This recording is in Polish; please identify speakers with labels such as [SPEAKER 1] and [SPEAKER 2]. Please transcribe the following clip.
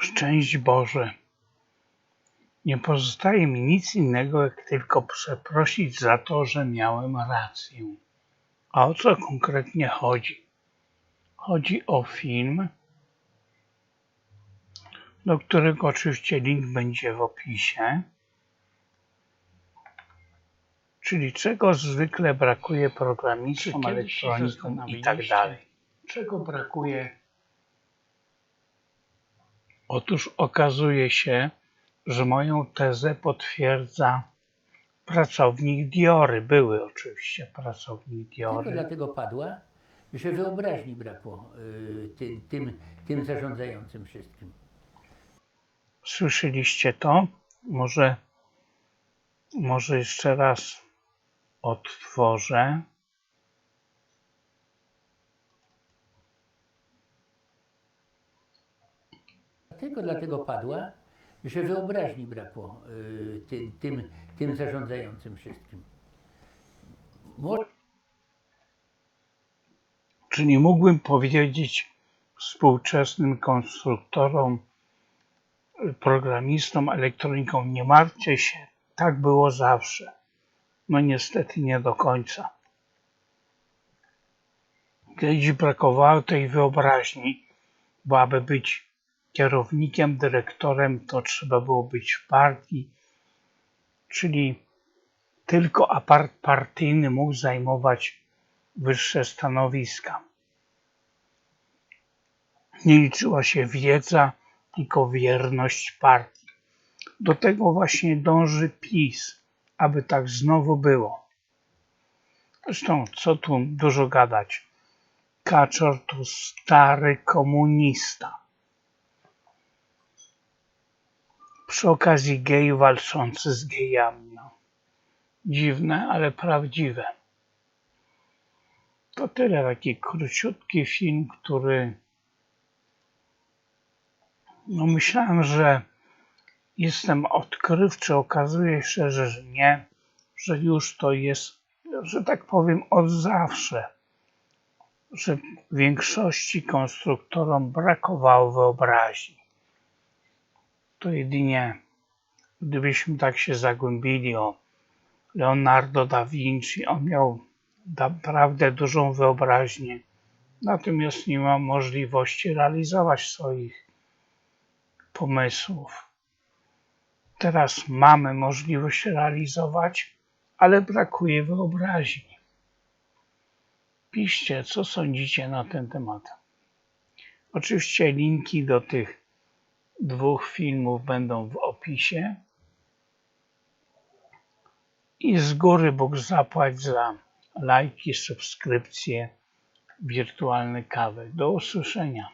[SPEAKER 1] Szczęść Boże! Nie pozostaje mi nic innego, jak tylko przeprosić za to, że miałem rację. A o co konkretnie chodzi? Chodzi o film, do którego oczywiście link będzie w opisie. Czyli czego zwykle brakuje programistom, elektronikom i tak dalej. Czego brakuje? Otóż okazuje się, że moją tezę potwierdza pracownik Diory. Były oczywiście pracownik
[SPEAKER 2] Tylko
[SPEAKER 1] Diory.
[SPEAKER 2] dlatego padła, że wyobraźni brakło y, tym, tym, tym zarządzającym wszystkim.
[SPEAKER 1] Słyszeliście to? Może, może jeszcze raz odtworzę.
[SPEAKER 2] Tylko dlatego padła, że wyobraźni brakło y, tym, tym, zarządzającym wszystkim.
[SPEAKER 1] Czy nie mógłbym powiedzieć współczesnym konstruktorom, programistom, elektronikom, nie martwcie się, tak było zawsze. No niestety nie do końca. Kiedyś brakowało tej wyobraźni, bo aby być kierownikiem, dyrektorem, to trzeba było być w partii, czyli tylko apart partyjny mógł zajmować wyższe stanowiska. Nie liczyła się wiedza, tylko wierność partii. Do tego właśnie dąży PiS, aby tak znowu było. Zresztą, co tu dużo gadać. Kaczor to stary komunista. Przy okazji gej walczący z gejami. No. Dziwne, ale prawdziwe. To tyle, taki króciutki film, który no myślałem, że jestem odkrywczy, okazuje się, że nie, że już to jest, że tak powiem, od zawsze, że większości konstruktorom brakowało wyobraźni. To jedynie, gdybyśmy tak się zagłębili o Leonardo da Vinci, on miał naprawdę dużą wyobraźnię, natomiast nie ma możliwości realizować swoich pomysłów. Teraz mamy możliwość realizować, ale brakuje wyobraźni. Piszcie, co sądzicie na ten temat. Oczywiście linki do tych dwóch filmów będą w opisie. I z góry Bóg zapłać za lajki, subskrypcje, wirtualne kawy. Do usłyszenia.